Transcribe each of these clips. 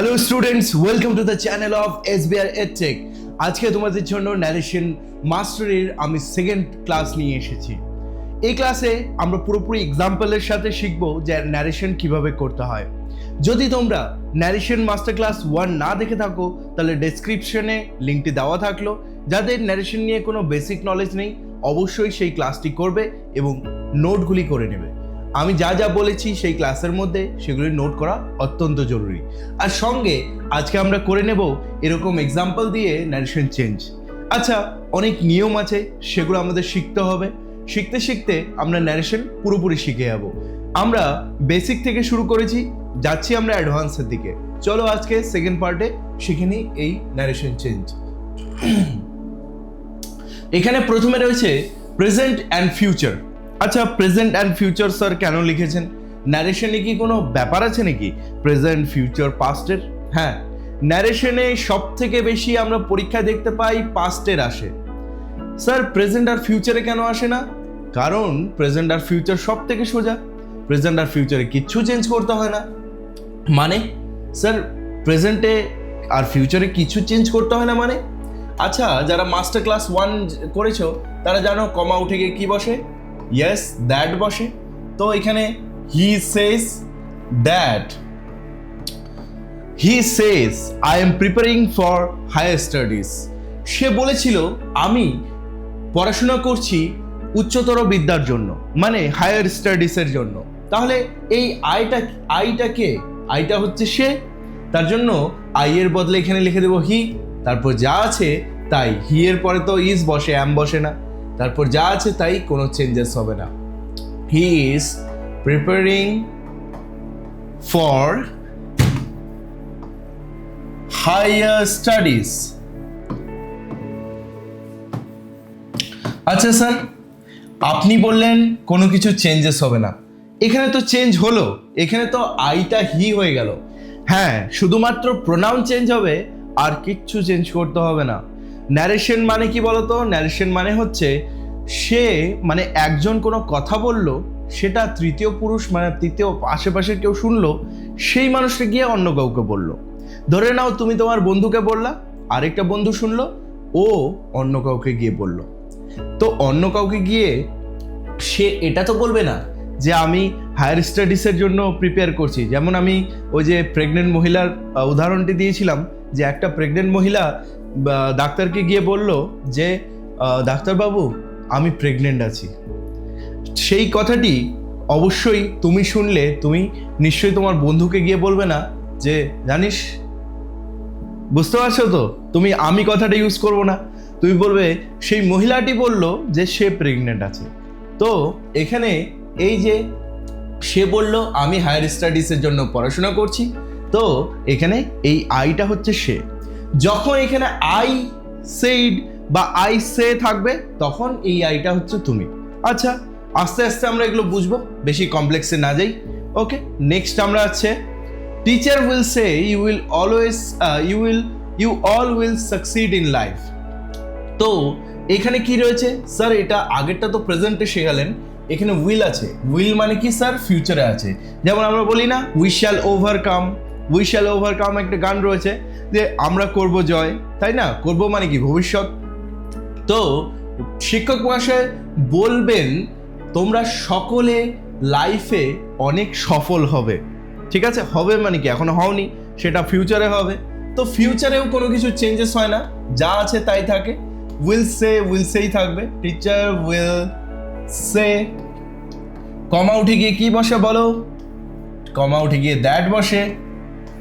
Hello students welcome to the channel of SBR edtech আজকে তোমাদের জন্য ন্যারেশন মাস্টারের আমি সেকেন্ড ক্লাস নিয়ে এসেছি। এই ক্লাসে আমরা পুরোপুরি এক্সাম্পলের সাথে শিখব যে ন্যারেশন কীভাবে করতে হয়। যদি তোমরা ন্যারেশন মাস্টার ক্লাস ওয়ান না দেখে থাকো, তাহলে ডেসক্রিপশনে লিঙ্কটি দেওয়া থাকল। যাদের ন্যারেশন নিয়ে কোনো বেসিক নলেজ নেই, অবশ্যই সেই ক্লাসটি করবে এবং নোটগুলি করে নেবে। আমি যা যা বলেছি সেই ক্লাসের মধ্যে সেগুলি নোট করা অত্যন্ত জরুরি। আর সঙ্গে আজকে আমরা করে নেব এরকম এক্সাম্পল দিয়ে ন্যারেশন চেঞ্জ আচ্ছা অনেক নিয়ম আছে, সেগুলো আমাদের শিখতে হবে। শিখতে শিখতে আমরা ন্যারেশন পুরোপুরি শিখে যাব। আমরা বেসিক থেকে শুরু করেছি, যাচ্ছি আমরা অ্যাডভান্সের দিকে। চলো আজকে সেকেন্ড পার্টে শিখে নিই এই ন্যারেশন চেঞ্জ এখানে প্রথমে রয়েছে প্রেজেন্ট অ্যান্ড ফিউচার আচ্ছা প্রেজেন্ট অ্যান্ড ফিউচার স্যার কেন লিখেছেন? ন্যারেশনে কি কোনো ব্যাপার আছে নাকি? প্রেজেন্ট ফিউচার পাস্টের হ্যাঁ ন্যারেশনে সব থেকে বেশি আমরা পরীক্ষা দেখতে পাই পাস্টের আসে। স্যার প্রেজেন্ট আর ফিউচারে কেন আসে না? কারণ প্রেজেন্ট আর ফিউচার সব থেকে সোজা। প্রেজেন্ট আর ফিউচারে কিচ্ছু চেঞ্জ করতে হয় না। মানে স্যার প্রেজেন্টে আর ফিউচারে কিছু চেঞ্জ করতে হয় না মানে? আচ্ছা যারা মাস্টার ক্লাস ওয়ান করেছ, তারা জানো কমা উঠে গিয়ে কী বসে? ইয়েস দ্যাট বসে। তো এখানে he says that he says I am preparing for higher studies সে বলেছিল, আমি পড়াশোনা করছি উচ্চতর বিদ্যার জন্য মানে হায়ার স্টাডিজের জন্য। তাহলে এই আইটা আইটা কে? আইটা হচ্ছে সে। তার জন্য আই এর বদলে এখানে লিখে দেবো হি তারপর যা আছে তাই হি এর পরে তো ইজ বসে অ্যাম বসে না। তারপর যা আছে তাই কোনো চেঞ্জেস হবে না। He is preparing for higher studies আচ্ছা স্যার, আপনি বললেন কোনো কিছু চেঞ্জেস হবে না। এখানে তো চেঞ্জ হলো, এখানে তো আইটা হি হয়ে গেল। হ্যাঁ শুধুমাত্র প্রোনাউন চেঞ্জ হবে আর কিচ্ছু চেঞ্জ করতে হবে না। ন্যারেশন মানে কি বলতো? ন্যারেশন মানে হচ্ছে সে মানে একজন কোনো কথা বলল, সেটা তৃতীয় পুরুষ মানে তৃতীয় আশেপাশে কেউ শুনলো, সেই মানুষটা গিয়ে অন্য কাউকে বলল। ধরে নাও তুমি তোমার বন্ধুকে বললা, আরেকটা বন্ধু শুনলো, ও অন্য কাউকে গিয়ে বলল। তো অন্য কাউকে গিয়ে সে এটা তো বলবে না যে আমি হায়ার স্টাডিজের জন্য প্রিপেয়ার করছি। যেমন আমি ওই যে প্রেগনেন্ট মহিলার উদাহরণটি দিয়েছিলাম যে একটা প্রেগনেন্ট মহিলা ডাক্তারকে গিয়ে বলল যে ডাক্তারবাবু, আমি প্রেগনেন্ট আছি। সেই কথাটি অবশ্যই তুমি শুনলে, তুমি নিশ্চয়ই তোমার বন্ধুকে গিয়ে বলবে না যে, জানিস, বুঝতে পারছ তো? তুমি আমি কথাটা ইউজ করব না। তুমি বলবে, সেই মহিলাটি বলল যে, সে প্রেগনেন্ট আছে। তো এখানে এই যে, সে বলল, আমি হায়ার স্টাডিজের জন্য পড়াশোনা করছি। তো এখানে এই আইটা হচ্ছে সে। যখন এখানে আই সেইড বা আই সে থাকবে, তখন এই আইটা হচ্ছে তুমি। আচ্ছা আস্তে আস্তে আমরা এগুলো বুঝব, বেশি কমপ্লেক্সে না যাই। ওকে নেক্সট আমরা আছে teacher will say you will always you will you all will succeed in life তো, এখানে কি রয়েছে? স্যার এটা আগেরটা তো প্রেজেন্টে শেখালেন। এখানে উইল আছে। উইল মানে কি স্যার ফিউচারে আছে। যেমন আমরা বলি না we shall overcome we shall overcome একটা গান রয়েছে যে আমরা করব জয়, তাই না? করব মানে কি? ভবিষ্যৎ? তো শিক্ষক মহাশয় বলবেন, তোমরা সকলে লাইফে অনেক সফল হবে। ঠিক আছে? হবে মানে কি? এখনও হওনি, সেটা ফিউচারে হবে। তো ফিউচারেও কোনো কিছু চেঞ্জেস হয় না, যা আছে তাই থাকে। উইল সে উইল সেই থাকবে। টিচার উইল সে কমা উঠে গিয়ে কি বসে বলো? কমা উঠে গিয়ে দ্যাট বসে।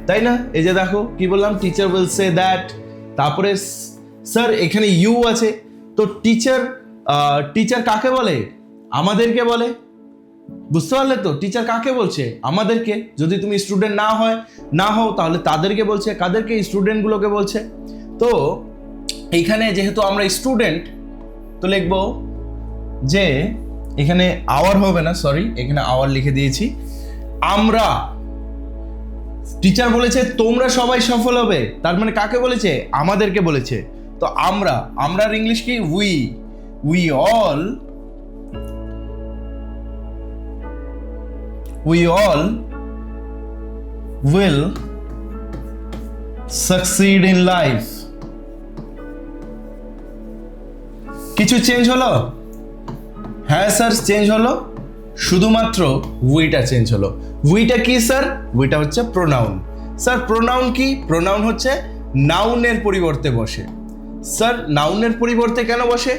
তাই না? এই যে দেখো, কি বললাম? টিচার উইল সে দ্যাট তারপরে স্যার এখানে ইউ আছে। তো টিচার টিচার কাকে বলে? আমাদেরকে বলে। বুঝতে পারলে তো? টিচার কাকে বলছে? আমাদেরকে। যদি তুমি স্টুডেন্ট না হয়, না হও, তাহলে তাদেরকে বলছে। কাদেরকে? স্টুডেন্টগুলোকে বলছে। তো, এখানে যেহেতু আমরা স্টুডেন্ট তো লিখব যে, এখানে আওয়ার হবে না সরি এখানে আওয়ার লিখে দিয়েছি। আমরা টিচার বলেছে, তোমরা সবাই সফল হবে। তার মানে কাকে বলেছে? আমাদেরকে বলেছে। তো আমরা আমরার ইংলিশ কি? We we all we all will succeed in life কিছু চেঞ্জ হলো? হ্যাঁ স্যার চেঞ্জ হলো। শুধুমাত্র উইটা চেঞ্জ হলো। উইটা কি স্যার উইটা হচ্ছে প্রোনাউন স্যার প্রোনাউন কি? প্রোনাউন হচ্ছে নাউনের পরিবর্তে বসে। স্যার নাউনের পরিবর্তে কেন বসে?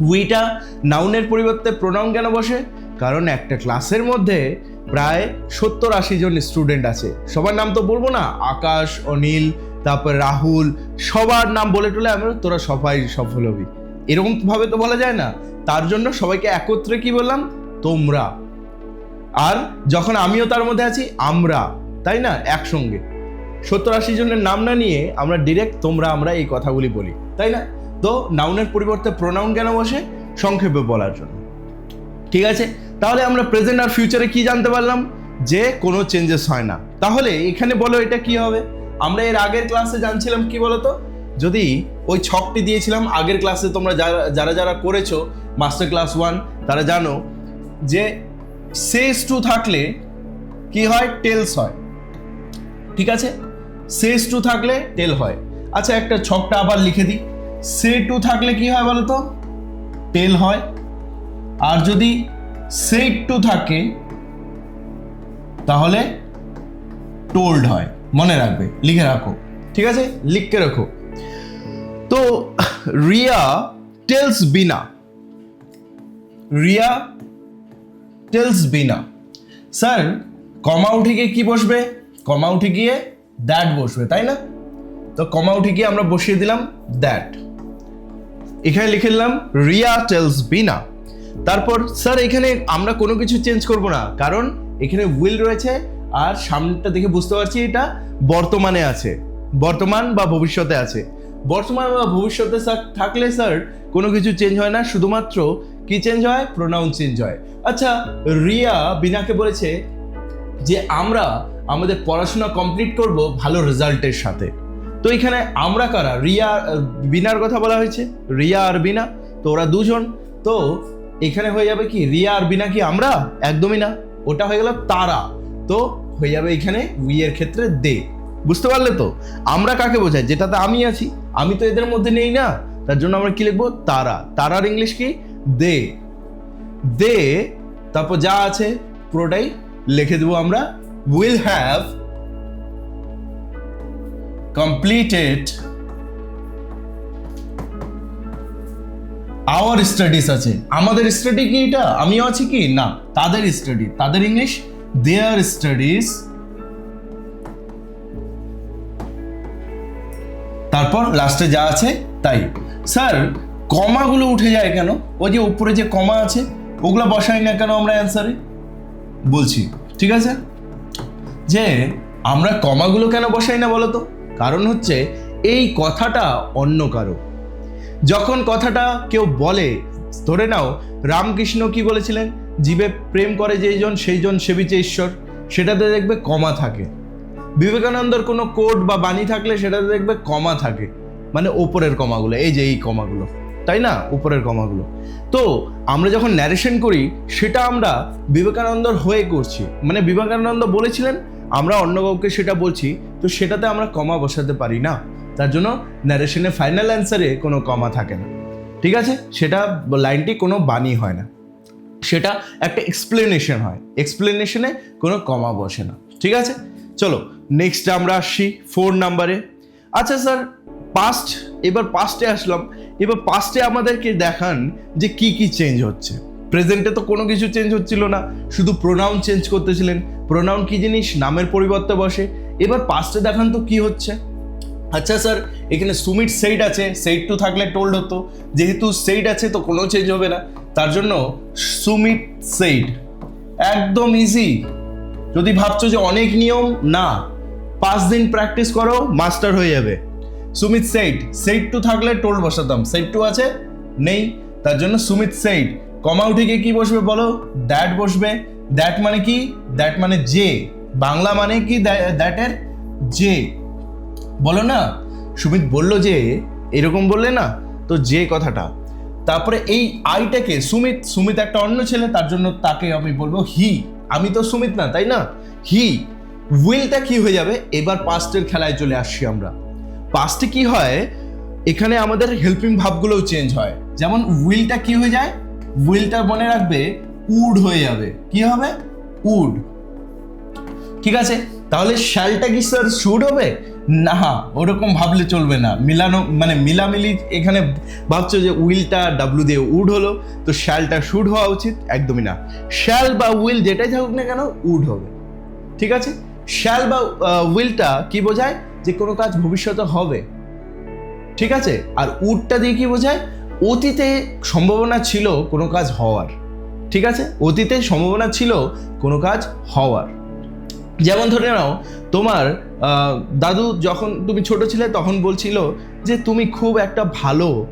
উইটা নাউনের পরিবর্তে প্রোনাউন কেন বসে? কারণ একটা ক্লাসের মধ্যে প্রায় সত্তর আশি জন স্টুডেন্ট আছে। সবার নাম তো বলব না। আকাশ, অনিল, তারপর রাহুল, সবার নাম বলে টলে আমরা তোরা সবাই সফল হবি। এরকম ভাবে তো বলা যায় না। তার জন্য সবাইকে একত্রে কি বললাম? তোমরা। আর যখন আমিও তার মধ্যে আছি, আমরা, তাই না? একসঙ্গে। সত্তর আশি জনের নাম না নিয়ে আমরা ডিরেক্ট তোমরা, আমরা এই কথাগুলি বলি, তাই না? তো নাউনের পরিবর্তে প্রোনাউন কেন বসে? সংক্ষেপে বলার জন্য। ঠিক আছে? তাহলে আমরা প্রেজেন্ট আর ফিউচারে কি জানতে পারলাম? যে কোনো চেঞ্জেস হয় না। তাহলে এখানে বলো এটা কি হবে? আমরা এর আগের ক্লাসে জানছিলাম কি বলতো? যদি ওই ছকটি দিয়েছিলাম, আগের ক্লাসে তোমরা যারা যারা যারা করেছ মাস্টার ক্লাস ওয়ান তারা জানো যে সেস টু থাকলে কি হয়? টেলস হয়। ঠিক আছে? সেস টু থাকলে টেল হয়। আচ্ছা একটা ছকটা আবার লিখে দিই। সে টু থাকলে কি হয় বলতো? টেল হয়। আর যদি সেট টু থাকে, তাহলে টোল্ড হয়। মনে রাখবে, লিখে রাখো। ঠিক আছে? লিখকে রাখো। তো, Riya tells Bina. Riya tells Bina sir comma উঠে গিয়ে কি বসবে? কমা উঠে গিয়ে দ্যাট বসবে, তাই না? তো কমা উঠে গিয়ে আমরা বসিয়ে দিলাম দ্যাট এখানে লিখে দিলাম রিয়া টেলস বিনা তারপর স্যার এখানে আমরা কোনো কিছু চেঞ্জ করব না, কারণ এখানে উইল রয়েছে আর সামনেটা দেখে বুঝতে পারছি এটা বর্তমানে আছে, বর্তমান বা ভবিষ্যতে আছে। বর্তমান বা ভবিষ্যতে স্যার থাকলে স্যার কোনো কিছু চেঞ্জ হয় না, শুধুমাত্র কি চেঞ্জ হয়? প্রোনাউন চেঞ্জ হয়। আচ্ছা রিয়া বিনাকে বলেছে যে আমরা আমাদের পড়াশোনা কমপ্লিট করব ভালো রেজাল্টের সাথে। তো এখানে আমরা কারা? রিয়া, বিনার কথা বলা হয়েছে। রিয়া আর বিনা, তো ওরা দুজন। তো এখানে হয়ে যাবে কি? রিয়া আর বিনা কি আমরা? একদমই না। ওটা হয়ে গেল তারা। তো হয়ে যাবে এখানে উই এর ক্ষেত্রে দে বুঝতে পারলে তো? আমরা কাকে বোঝাই? যেটাতে আমি আছি, আমি তো এদের মধ্যে নেই না। তার জন্য আমরা কি লিখব? তারা। তারার ইংলিশ কি? দে। দে, তারপর যা আছে পুরোটাই লিখে দেবো আমরা। Will have completed our studies আছে। আমাদের স্টাডি কি এটা? আমিও আছি কি? না, তাদের স্টাডি তাদের ইংলিশ দেয়ার স্টাডিজ তারপর লাস্টে যা আছে, তাই। স্যার কমাগুলো উঠে যায় কেন? ওই যে উপরে যে কমা আছে, ওগুলো বসাই না কেন আমরা অ্যান্সারে বলছি, ঠিক আছে? যে আমরা কমাগুলো কেন বসাই না বলো তো কারণ হচ্ছে এই কথাটা অন্য কারও। যখন কথাটা কেউ বলে, ধরে নাও, রামকৃষ্ণ কি বলেছিলেন? জীবে প্রেম করে যেইজন সেইজন সেবিচে ঈশ্বর। সেটাতে দেখবে কমা থাকে। বিবেকানন্দর কোনো কোড বা বাণী থাকলে সেটাতে দেখবে কমা থাকে। মানে ওপরের কমাগুলো, এই যে এই কমাগুলো। তাই না? উপরের কমাগুলো। তো আমরা যখন ন্যারেশন করি, সেটা আমরা বিবেকানন্দর হয়ে করছি। মানে বিবেকানন্দ বলেছিলেন, আমরা অন্য কাউকে সেটা বলছি, তো সেটাতে আমরা কমা বসাতে পারি না। তার জন্য ন্যারেশনে ফাইনাল অ্যান্সারে কোনো কমা থাকে না। ঠিক আছে? সেটা লাইনটি কোনো বাণী হয় না। সেটা একটা এক্সপ্লেনেশন হয়। এক্সপ্লেনেশনে কোনো কমা বসে না। ঠিক আছে? চলো নেক্সট আমরা আসছি ফোর নাম্বারে আচ্ছা স্যার পাস্ট এবার পাস্টে আসলাম। এবার পাস্টে আমাদেরকে দেখান যে কি কি চেঞ্জ হচ্ছে। প্রেজেন্টে তো কোনো কিছু চেঞ্জ হচ্ছিল না, শুধু প্রোনাউন চেঞ্জ করতেছিলেন। প্রোনাউন কি জিনিস? নামের পরিবর্তে বসে। এবার পাস্টে দেখান তো কি হচ্ছে। আচ্ছা স্যার এখানে সুমিট সেইড আছে সেইট টু থাকলে টোল্ড হতো। যেহেতু সেইড আছে তো কোনো চেঞ্জ হবে না। তার জন্য সুমিট সেইড একদম ইজি যদি ভাবছ যে অনেক নিয়ম, না। পাঁচ দিন প্র্যাকটিস করো মাস্টার হয়ে যাবে। সুমিত সেইট সেইট টু থাকলে টোল বসাতাম। সেইট টু আছে? নেই। তার জন্য সুমিত সেইট কমা উঠে গিয়ে কি বসবে বলো? দ্যাট বসবে। দ্যাট মানে কি? দ্যাট মানে যে। বাংলা মানে কি দ্যাটের যে। বলো না? সুমিত বলল যে, এরকম বললে না? তো যে কথাটা। তারপরে এই আইটাকে, সুমিত সুমিত একটা অন্য ছেলে, তার জন্য তাকে আমি বলব হি আমি তো সুমিত না, তাই না? হি উইলটা কি হয়ে যাবে? এবার পাস্টের খেলায় চলে আসছি আমরা। পাস্টে কি হয়, এখানে আমাদের হেল্পিং ভাবগুলোও চেঞ্জ হয়। যেমন উইলটা কি হয়ে যায়? উইলটা মনে রাখবে, উড হয়ে যাবে। কি হবে? উড। ঠিক আছে? তাহলে শ্যালটা কি স্যার শুড হবে? না, ওরকম ভাবলে চলবে না। মিলানো মানে মিলামিলি এখানে ভাবছ যে উইলটা ডাব্লু দিয়ে উড হলো, তো শ্যালটা শুড হওয়া উচিত। একদমই না। শ্যাল বা উইল যেটাই থাকুক না কেন, উড হবে। ঠিক আছে? শ্যাল বা উইলটা কি বোঝায়? যে কোনো কাজ ভবিষ্যতে হবে। ঠিক আছে? আর উডটা দিয়ে কি বোঝায়? অতীতে সম্ভাবনা ছিল কোনো কাজ হওয়ার। ঠিক আছে? অতীতে সম্ভাবনা ছিল কোনো কাজ হওয়ার। যেমন ধরে নাও, তোমার দাদু যখন তুমি ছোট ছিলে তখন বলছিল যে তুমি খুব একটা ভালো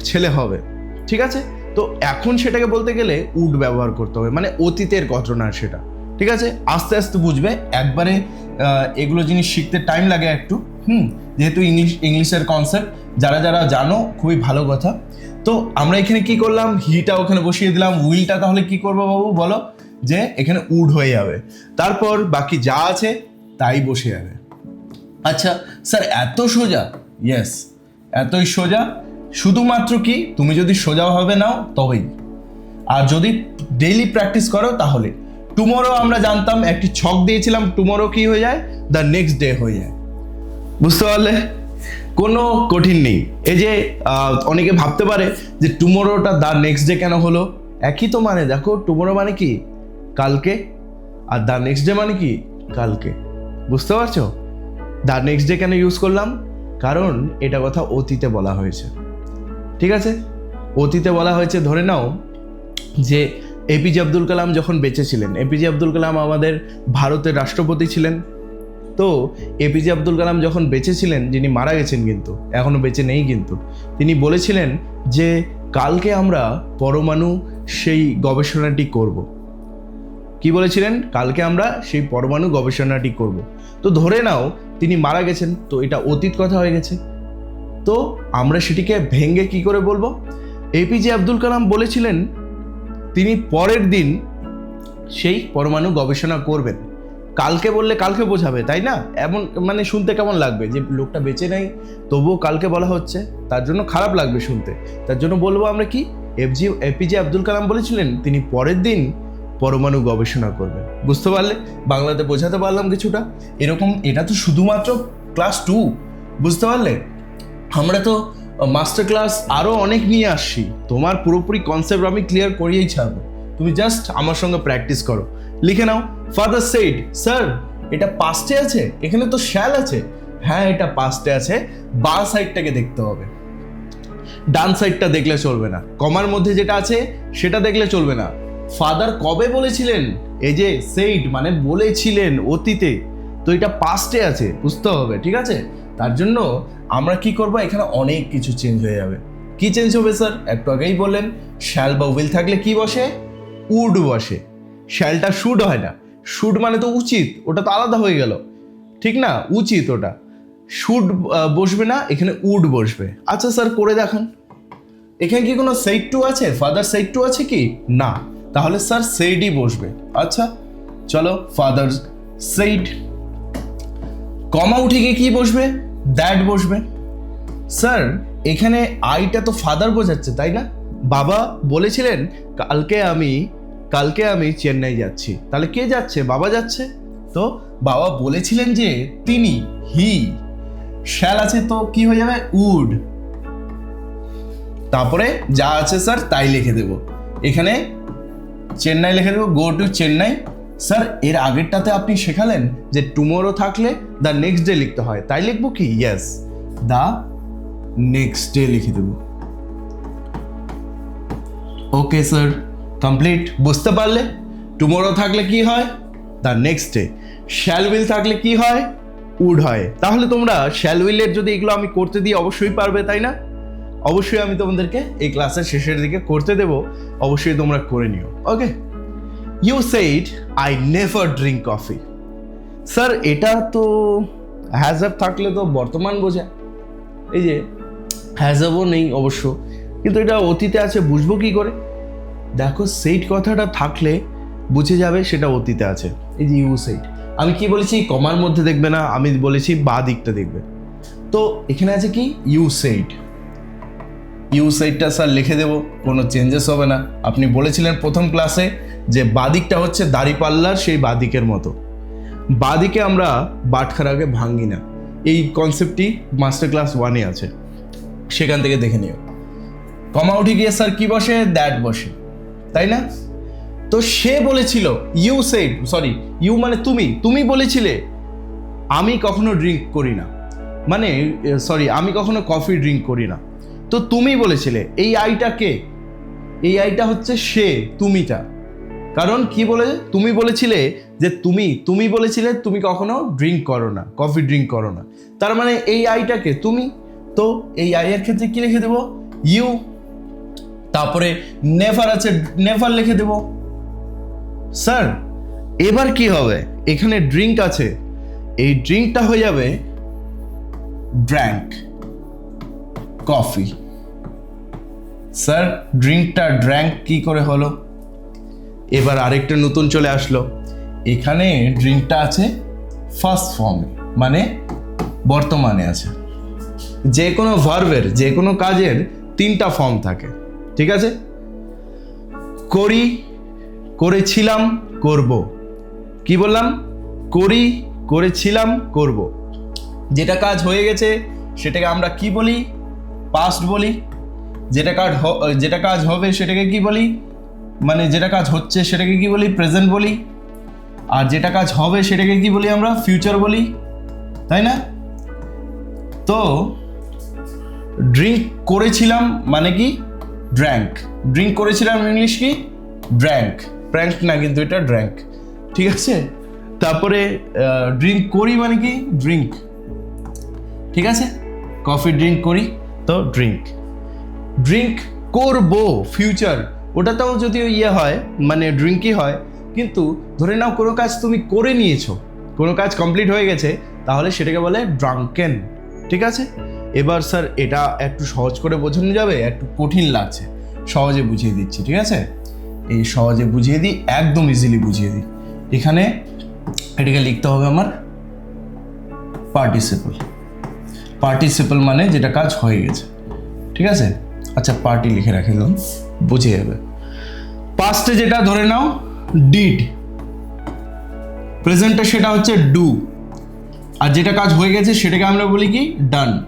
ছেলে হবে। ঠিক আছে? তো এখন সেটাকে বলতে গেলে উড ব্যবহার করতে হবে। মানে অতীতের ঘটনা সেটা। ঠিক আছে? আস্তে আস্তে বুঝবে। একবারে এগুলো জিনিস শিখতে টাইম লাগে একটু, হুম? যেহেতু ইংলিশ, ইংলিশের কনসেপ্ট যারা যারা জানো, খুবই ভালো কথা। তো আমরা এখানে কি করলাম? হিটা ওখানে বসিয়ে দিলাম। উইলটা তাহলে কি করব বাবু বলো? যে এখানে উড হয়ে যাবে। তারপর বাকি যা আছে, তাই বসে যাবে। আচ্ছা স্যার, এত সোজা? ইয়েস এতই সোজা। শুধুমাত্র কি, তুমি যদি সোজাভাবে নাও, তবেই। আর যদি ডেইলি প্র্যাকটিস করো, তাহলে। টুমোরো আমরা জানতাম একটি ছক দিয়েছিলাম টুমোরো কি হয়ে যায়? দ্য নেক্সট ডে হয়ে যায়। বুঝতে পারলে? কোনো কঠিন নেই। এই যে অনেকে ভাবতে পারে যে টুমোরোটা দ্য নেক্সট ডে কেন হলো? একই তো মানে দেখো টুমোরো মানে কি? কালকে। আর দ্য নেক্সট ডে মানে কি? কালকে। বুঝতে পারছ? দ্য নেক্সট ডে কেন ইউজ করলাম? কারণ এটা কথা অতীতে বলা হয়েছে। ঠিক আছে? অতীতে বলা হয়েছে, ধরে নাও যে এপিজে আব্দুল কালাম যখন বেঁচে ছিলেন এপিজে আব্দুল কালাম আমাদের ভারতের রাষ্ট্রপতি ছিলেন। তো এপিজে আব্দুল কালাম যখন বেঁচে ছিলেন, যিনি মারা গেছেন কিন্তু এখনও বেঁচে নেই কিন্তু, তিনি বলেছিলেন যে, কালকে আমরা পরমাণু সেই গবেষণাটি করব। কি বলেছিলেন? কালকে আমরা সেই পরমাণু গবেষণাটি করব। তো ধরে নাও, তিনি মারা গেছেন, তো এটা অতীত কথা হয়ে গেছে। তো আমরা সেটিকে ভেঙ্গে কি করে বলব? এপিজে আব্দুল কালাম বলেছিলেন তিনি পরের দিন সেই পরমাণু গবেষণা করবেন। কালকে বললে কালকে বোঝাবে, তাই না? এমন মানে শুনতে কেমন লাগবে যে লোকটা বেঁচে নেই, তবুও কালকে বলা হচ্ছে, তার জন্য খারাপ লাগবে শুনতে। তার জন্য বলব আমরা কি এফজি এপিজে আব্দুল কালাম বলেছিলেন, তিনি পরের দিন পরমাণু গবেষণা করবেন। বুঝতে পারলে? বাংলাতে বোঝাতে পারলাম কিছুটা। এরকম, এটা তো শুধুমাত্র ক্লাস টু বুঝতে পারলে? আমরা তো মাস্টার ক্লাস আরও অনেক নিয়ে আসছি। তোমার পুরোপুরি কনসেপ্ট আমি ক্লিয়ার করিয়েই ছাড়বো। তুমি জাস্ট আমার সঙ্গে প্র্যাকটিস করো। লিখে নাও ফাদার সেইড স্যার এটা পাস্টে আছে, এখানে তো শ্যাল আছে। হ্যাঁ এটা পাস্টে আছে, বা সাইডটাকে দেখতে হবে। ডান সাইডটা দেখলে চলবে না। কমার মধ্যে যেটা আছে, সেটা দেখলে চলবে না। ফাদার কবে বলেছিলেন? এই যে সেইড মানে বলেছিলেন অতীতে। তো এটা পাস্টে আছে, বুঝতে হবে, ঠিক আছে? তার জন্য আমরা কি করব? এখানে অনেক কিছু চেঞ্জ হয়ে যাবে। কি চেঞ্জ হবে স্যার একটু আগেই বললেন শ্যাল বা উইল থাকলে কি বসে? উড বসে। শ্যালটা শুড হয় না। শুড মানে তো উচিত, ওটা তো আলাদা হয়ে গেল। ঠিক না? উচিত ওটা। শুড বসবে না, এখানে উড বসবে। আচ্ছা স্যার করে দেখান। এখানে কি কোনো সেইড টু আছে? ফাদার সেইড টু আছে কি? না। তাহলে স্যার সেইডই বসবে। আচ্ছা চলো ফাদার সেইড কমা উঠে গিয়ে কি বসবে? দ্যাট বসবে। স্যার এখানে আইটা তো ফাদার বোঝাচ্ছে, তাই না? বাবা বলেছিলেন, কালকে আমি কালকে আমি চেন্নাই যাচ্ছি। তাহলে কে যাচ্ছে? বাবা যাচ্ছে। তো বাবা বলেছিলেন যে, তিনি হি শ্যাল আছে তো কি হয়ে যাবে? উড। তারপরে যা আছে স্যার তাই লিখে দেব। এখানে চেন্নাই লিখে দেবো গো টু চেন্নাই। স্যার, এর আগেরটাতে আপনি শেখালেন যে টুমোরো থাকলে দ্য নেক্সট ডে লিখতে হয়। তাই লিখব কি? ইয়েস দ্য নেক্সট ডে লিখে দেবো। ওকে স্যার কমপ্লিট বুঝতে পারলে? টুমোরো থাকলে কি হয়? The next day shall will থাকলে কি হয়? উড হয়। তাহলে তোমরা শ্যাল উইলের যদি এগুলো আমি করতে দিই, অবশ্যই পারবে, তাই না? অবশ্যই আমি তোমাদেরকে এই ক্লাসের শেষের দিকে করতে দেব। অবশ্যই তোমরা করে নিও। Okay you said I never drink coffee sir এটা তো হ্যাজআপ থাকলে তো বর্তমান বোঝায় এই যে হ্যাজআপও নেই অবশ্য, কিন্তু এটা অতীতে আছে, বুঝব কি করে? দেখো সেইট কথাটা থাকলে বুঝে যাবে সেটা অতীতে আছে। এই যে ইউ সেইট আমি কি বলেছি? কমার মধ্যে দেখবে না, আমি বলেছি বা দিকটা দেখবে। তো এখানে আছে কি? ইউ সেইড ইউ সাইডটা স্যার লিখে দেবো, কোনো চেঞ্জেস হবে না। আপনি বলেছিলেন প্রথম ক্লাসে যে বাদিকটা হচ্ছে দাড়িপাল্লার সেই বাদিকের মতো। বাদিকে আমরা বাটখারাকে ভাঙ্গি না। এই কনসেপ্টটি মাস্টার ক্লাস ওয়ানে আছে। সেখান থেকে দেখে নিও। কমা উঠে গিয়ে স্যার কি বসে? দ্যাট বসে। তাই না? তো সে বলেছিল ইউ সেড সরি ইউ মানে তুমি তুমি বলেছিলে, আমি কখনো ড্রিঙ্ক করি না। মানে সরি আমি কখনো কফি ড্রিঙ্ক করি না। তো তুমি বলেছিলে, এই আইটা কে? এই আইটা হচ্ছে সে, তুমিটা। কারণ কি বলে, তুমি বলেছিলে যে তুমি তুমি বলেছিলে তুমি কখনো ড্রিঙ্ক করো না কফি ড্রিঙ্ক করো না। তার মানে এই আইটাকে তুমি, তো এই আইয়ের ক্ষেত্রে কি লিখে দেবো? ইউ তারপরে নেভার আছে নেভার লিখে দেবো। স্যার এবার কি হবে? এখানে ড্রিঙ্ক আছে। এই ড্রিঙ্কটা হয়ে যাবে ড্র্যাঙ্ক কফি স্যার ড্রিঙ্কটা ড্র্যাঙ্ক কি করে হলো? এবার আরেকটা নতুন চলে আসলো। এখানে ড্রিঙ্কটা আছে ফার্স্ট ফর্মে মানে বর্তমানে আছে। যে কোনো ভার্বের যে কোনো কাজের তিনটা ফর্ম থাকে, ঠিক আছে? করি, করেছিলাম, করব। কি বললাম? করি, করেছিলাম, করব। যেটা কাজ হয়ে গেছে, সেটাকে আমরা কি বলি? পাস্ট বলি। যেটা কাজ যেটা কাজ হবে, সেটাকে কি বলি? মানে যেটা কাজ হচ্ছে সেটাকে কি বলি প্রেজেন্ট বলি? আর যেটা কাজ হবে সেটাকে কি বলি আমরা ফিউচার বলি? তাই না? তো ড্রিঙ্ক করেছিলাম মানে কি? ড্র্যাঙ্ক ড্রিঙ্ক করেছিলাম ইংলিশ কি? ড্র্যাঙ্ক প্র্যাঙ্ক না কিন্তু এটা ড্র্যাঙ্ক ঠিক আছে? তারপরে ড্রিঙ্ক করি মানে কি? ড্রিঙ্ক ঠিক আছে? কফি ড্রিঙ্ক করি, তো ড্রিঙ্ক ড্রিঙ্ক করব ফিউচার ওটাতেও যদি ইয়ে হয় মানে ড্রিঙ্কই হয়, কিন্তু ধরে নাও কোনো কাজ তুমি করে নিয়েছো, কোনো কাজ কমপ্লিট হয়ে গেছে, তাহলে সেটাকে বলে ড্রাঙ্কেন ঠিক আছে? এবার স্যার এটা একটু সহজ করে বোঝানো যাবে, একটু কঠিন লাগছে, সহজে বুঝিয়ে দিচ্ছি, ঠিক আছে? এই সহজে বুঝিয়ে দিই, একদম ইজিলি বুঝিয়ে দিই। এখানে এটাকে লিখতে হবে আমার পার্টিসিপল পার্টিসিপল মানে যেটা কাজ হয়ে গেছে, ঠিক আছে? আচ্ছা পার্টি লিখে রাখে দিলাম বুঝে যাবে পাস্টে যেটা ধরে নাও ডিড প্রেজেন্টে সেটা হচ্ছে ডু আর যেটা কাজ হয়ে গেছে, সেটাকে আমরা বলি কি? ডান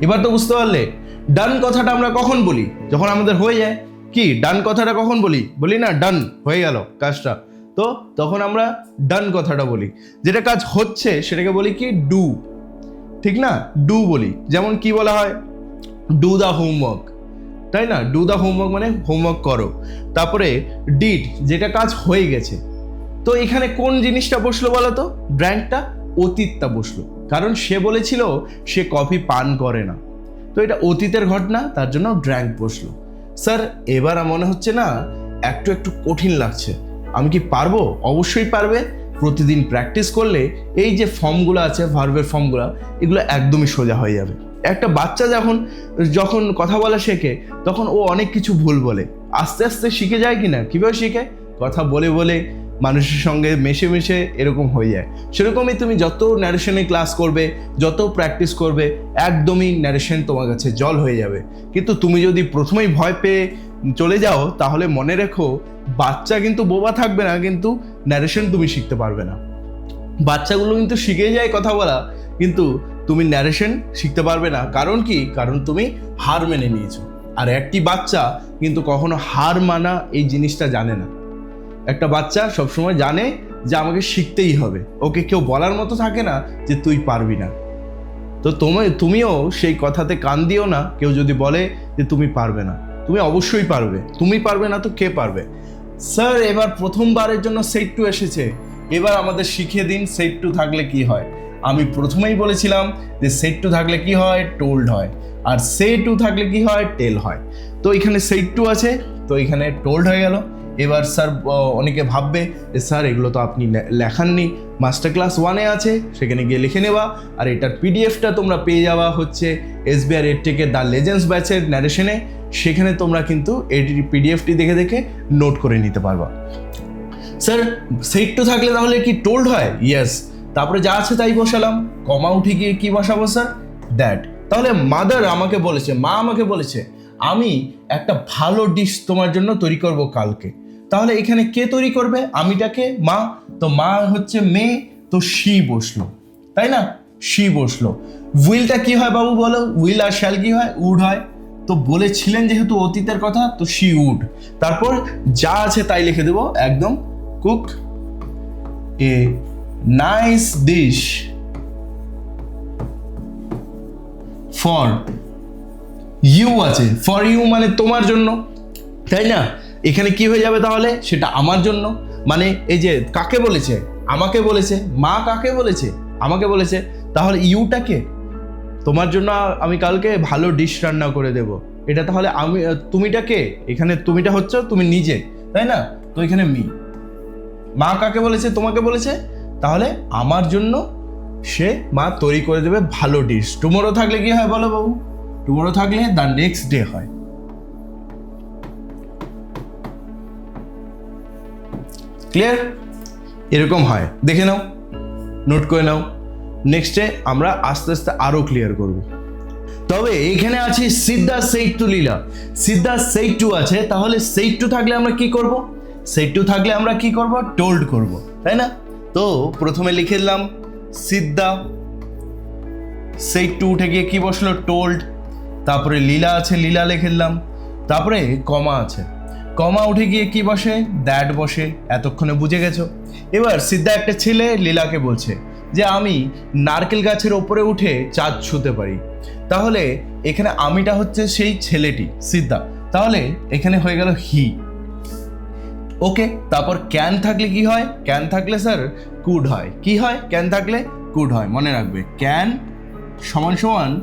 এবার তো বুঝতে পারলে ডান কথাটা আমরা কখন বলি? যখন আমাদের হয়ে যায়, কি? ডান কথাটা কখন বলি? বলি না ডান হয়ে গেল কাজটা। তো তখন আমরা ডান কথাটা বলি। যেটা কাজ হচ্ছে, সেটাকে বলি কি? ডু ঠিক না? ডু বলি। যেমন কি বলা হয়? ডু দ্য হোমওয়ার্ক তাই না? ডু দ্য হোমওয়ার্ক মানে হোমওয়ার্ক করো। তারপরে ডিড যেটা কাজ হয়ে গেছে। তো এখানে কোন জিনিসটা বসল বলো তো ড্র্যাঙ্কটা অতীতটা বসল। কারণ সে বলেছিল, সে কফি পান করে না। তো এটা অতীতের ঘটনা, তার জন্য ড্র্যাঙ্ক বসল। স্যার এবার মনে হচ্ছে না, একটু একটু কঠিন লাগছে। আমি কি পারব? অবশ্যই পারবে। প্রতিদিন প্র্যাকটিস করলে এই যে ফর্মগুলো আছে ভার্বের ফর্মগুলো এগুলো একদমই সোজা হয়ে যাবে। একটা বাচ্চা যখন যখন কথা বলা শেখে, তখন ও অনেক কিছু ভুল বলে। আস্তে আস্তে শিখে যায় কিনা? কীভাবে শিখে? কথা বলে বলে মানুষের সঙ্গে মেশে মেশে এরকম হয়ে যায়। সেরকমই তুমি যত ন্যারেশনে ক্লাস করবে, যত প্র্যাকটিস করবে, একদমই ন্যারেশন তোমার কাছে জল হয়ে যাবে। কিন্তু তুমি যদি প্রথমেই ভয় পেয়ে চলে যাও, তাহলে মনে রেখো, বাচ্চা কিন্তু বোবা থাকবে না, কিন্তু ন্যারেশন তুমি শিখতে পারবে না। বাচ্চাগুলো কিন্তু শিখে যায় কথা বলা, কিন্তু তুমি ন্যারেশন শিখতে পারবে না। কারণ কি? কারণ তুমি হার মেনে নিয়েছো। আর একটি বাচ্চা কিন্তু কখনো হার মানা এই জিনিসটা জানে না। একটা বাচ্চা সবসময় জানে যে আমাকে শিখতেই হবে। ওকে কেউ বলার মতো থাকে না যে তুই পারবি না। তো তুমি, তুমিও সেই কথাতে কান দিও না। কেউ যদি বলে যে তুমি পারবে না, তুমি অবশ্যই পারবে। তুমি পারবে না তো কে পারবে? স্যার এবার প্রথমবারের জন্য সেট টু এসেছে। এবার আমাদের শিখিয়ে দিন সেট টু থাকলে কি হয়? আমি প্রথমেই বলেছিলাম যে সেট টু থাকলে কি হয়? টোল্ড হয়। আর সে টু থাকলে কি হয়? টেল হয়। তো এখানে সেট টু আছে, তো এখানে টোল্ড হয়ে গেল। এবার স্যার অনেকে ভাববে যে স্যার এগুলো তো আপনি লেখাননি। মাস্টার ক্লাস ওয়ানে আছে, সেখানে গিয়ে লিখে নেওয়া। আর এটার পিডিএফটা তোমরা পেয়ে যাওয়া হচ্ছে এসবিআর এর থেকে দ্য লেজেন্ডস ব্যাচের ন্যারেশনে সেখানে তোমরা কিন্তু এই পিডিএফটি দেখে দেখে নোট করে নিতে পারবা। স্যার সেট টু থাকলে তাহলে কি টোল্ড হয়? ইয়েস তারপরে যা আছে তাই বসালাম। কমা উঠে গিয়ে কি বসাবো, স্যার? দ্যাট তাহলে মাদার আমাকে বলেছে, মা আমাকে বলেছে, আমি একটা ভালো ডিশ তোমার জন্য তৈরি করব কালকে। তাহলে এখানে কে তৈরি করবে? আমিটাকে, মা? তো মা হচ্ছে মেয়ে, তো শি বসল। তাই না? শি বসল। উইলটা কি হয় বাবু বলো? উইল আর শ্যাল কি হয়? উড হয়। তো বলেছিলেন যেহেতু অতীতের কথা, তো শি উড তারপর যা আছে তাই লিখে দেবো, একদম cook a nice dish for you আছে। ফর ইউ মানে তোমার জন্য। তাই না? এখানে কি হয়ে যাবে তাহলে? সেটা আমার জন্য। মানে এই যে কাকে বলেছে? আমাকে বলেছে। মা কাকে বলেছে? আমাকে বলেছে। তাহলে ইউটাকে? তোমার জন্য আমি কালকে ভালো ডিশ রান্না করে দেব। এটা তাহলে আমি, তুমিটা কে? এখানে তুমিটা হচ্ছে, তুমি নিজে। তাই না? তো এখানে মি মা কাকে বলেছে? তোমাকে বলেছে? তাহলে আমার জন্য সে মা তৈরি করে দেবে ভালো ডিশ টুমোরো থাকলে কি হয় বলো বাবু? টুমোরো থাকলে দ্য নেক্সট ডে হয়। ক্লিয়ার এরকম হয়। দেখে নাও নোট করে নাও। নেক্সটে আমরা আস্তে আস্তে আরও ক্লিয়ার করব। তবে এখানে আছে সিদ্ধা said to Leela. Siddha said to আছে, তাহলে সেইট টু থাকলে আমরা কি করব? সেইট টু থাকলে আমরা কি করব? টোল্ড করব। তাই না? তো প্রথমে লিখে দিলাম সিদ্ধা সেই টু উঠে গিয়ে কি বসল? টোল্ড তারপরে লীলা আছে, লীলা লিখে দিলাম। তারপরে কমা আছে। কমা উঠে গিয়ে কি বসে? দ্যাট বসে। এতক্ষণে বুঝে গেছো? এবার সিদ্ধা একটা ছেলে লীলাকে বলছে যে, আমি নারকেল গাছের ওপরে উঠে চাঁদ ছুতে পারি। তাহলে এখানে আমিটা হচ্ছে সেই ছেলেটি সিদ্ধা তাহলে এখানে হয়ে গেল হি ওকে, তারপর ক্যান থাকলে কি হয়? ক্যান থাকলে স্যার কুড হয়। কি হয়? ক্যান থাকলে কুড হয়। মনে রাখবে ক্যান সমান সমান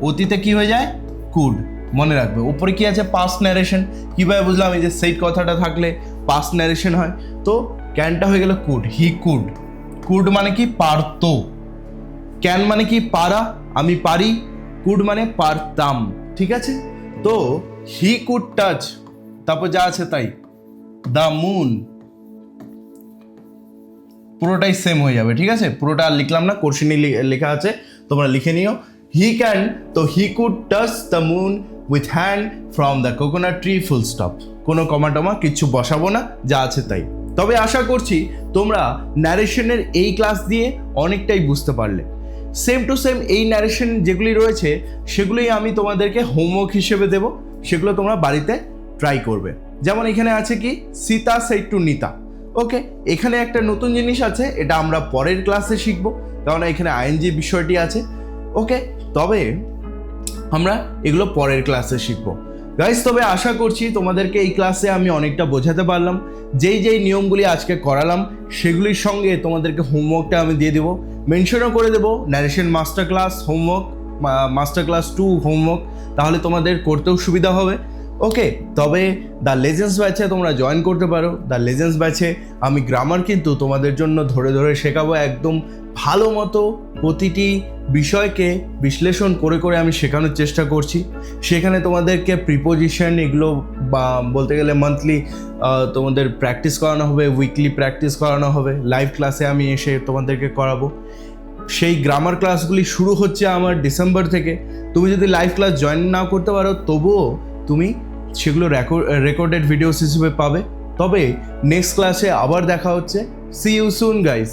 অতীতে কি হয়ে যায়? কুড মনে রাখবে। উপরে কি আছে? পাস্ট ন্যারেশন কীভাবে বুঝলাম? এই যে সেই কথাটা থাকলে পাস্ট ন্যারেশন হয়। তো ক্যানটা হয়ে গেল কুড হি কুড কুড মানে কি? পারতো। ক্যান মানে কি? পারা। আমি পারি। কুড মানে পারতাম। ঠিক আছে? তো হি কুড টাচ তারপর যা আছে তাই। The moon. পুরোটাই সেম হয়ে যাবে, ঠিক আছে? পুরোটা আর লিখলাম না কোর্সিনি লেখা আছে, তোমরা লিখে নিও। হি ক্যান তো he could touch the moon with hand from the coconut tree full stop কোনো কমা টমা কিচ্ছু বসাবো না, যা আছে তাই। তবে আশা করছি তোমরা ন্যারেশনের এই ক্লাস দিয়ে অনেকটাই বুঝতে পারলে। সেম টু সেম এই ন্যারেশন যেগুলি রয়েছে, সেগুলোই আমি তোমাদেরকে হোমওয়ার্ক হিসেবে দেব। সেগুলো তোমরা বাড়িতে ট্রাই করবে। যেমন এখানে আছে কি, Sita said to Nita. Okay, এখানে একটা নতুন জিনিস আছে, এটা আমরা পরের ক্লাসে শিখব কারণ এখানে আইএনজি বিষয়টি আছে। ওকে, তবে আমরা এগুলো পরের ক্লাসে শিখব। গাইজ তবে আশা করছি তোমাদেরকে এই ক্লাসে আমি অনেকটা বোঝাতে পারলাম। যেই যেই নিয়মগুলি আজকে করালাম, সেগুলির সঙ্গে তোমাদেরকে হোমওয়ার্কটা আমি দিয়ে দেবো। মেনশনও করে দেবো narration master class homework master class two homework তাহলে তোমাদের করতেও সুবিধা হবে। ওকে তবে দ্য লেজেন্স ব্যাচে তোমরা জয়েন করতে পারো। দ্য লেজেন্স ব্যাচে আমি গ্রামার কিন্তু তোমাদের জন্য ধরে ধরে শেখাবো একদম ভালো মতো প্রতিটি বিষয়কে বিশ্লেষণ করে করে আমি শেখানোর চেষ্টা করছি। সেখানে তোমাদেরকে প্রিপোজিশন এগুলো বা বলতে গেলে মান্থলি তোমাদের প্র্যাকটিস করানো হবে উইকলি প্র্যাকটিস করানো হবে লাইভ ক্লাসে আমি এসে তোমাদেরকে করাবো। সেই গ্রামার ক্লাসগুলি শুরু হচ্ছে আমার ডিসেম্বর থেকে। তুমি যদি লাইভ ক্লাস জয়েন না করতে পারো, তবুও তুমি সেগুলো রেকর্ডেড ভিডিওস হিসেবে পাবে। তবে নেক্সট ক্লাসে আবার দেখা হচ্ছে। C you soon guys